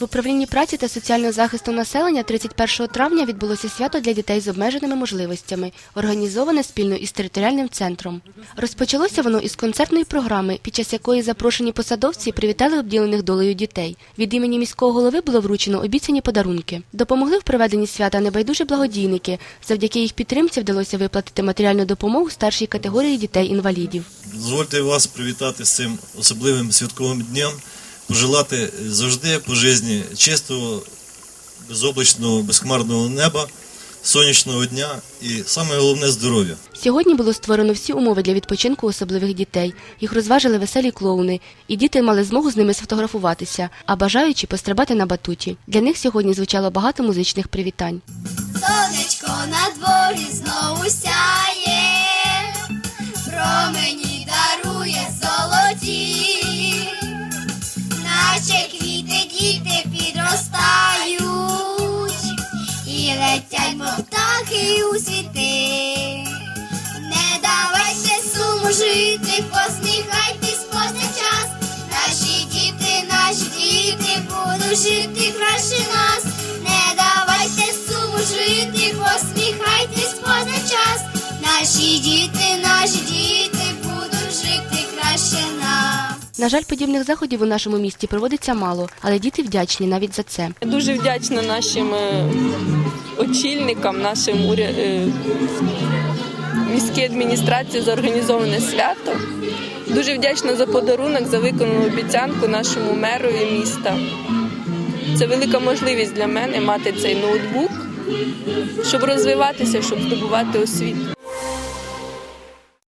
В управлінні праці та соціального захисту населення 31 травня відбулося свято для дітей з обмеженими можливостями, організоване спільно із територіальним центром. Розпочалося воно із концертної програми, під час якої запрошені посадовці привітали обділених долею дітей. Від імені міського голови було вручено обіцяні подарунки. Допомогли в проведенні свята небайдужі благодійники. Завдяки їх підтримці вдалося виплатити матеріальну допомогу старшій категорії дітей-інвалідів. Дозвольте вас привітати з цим особливим святковим днем, пожелати завжди по житті чистого, безоблачного, безхмарного неба, сонячного дня і саме головне здоров'я. Сьогодні було створено всі умови для відпочинку особливих дітей. Їх розважили веселі клоуни, і діти мали змогу з ними сфотографуватися, а бажаючі пострибати на батуті. Для них сьогодні звучало багато музичних привітань. Сонечко на дворі птахи у світи. Не давайте суму жити, посміхайтесь час, Наші діти, наші діти будуть жити краще нас. Не давайте суму жити, посміхайтесь поза час, наші діти На жаль, подібних заходів у нашому місті проводиться мало, але діти вдячні навіть за це. Дуже вдячна нашим е, очільникам, нашим уря- е, міській адміністрації за організоване свято. Дуже вдячна за подарунок, за виконану обіцянку нашому мерові міста. Це велика можливість для мене мати цей ноутбук, щоб розвиватися, щоб здобувати освіту.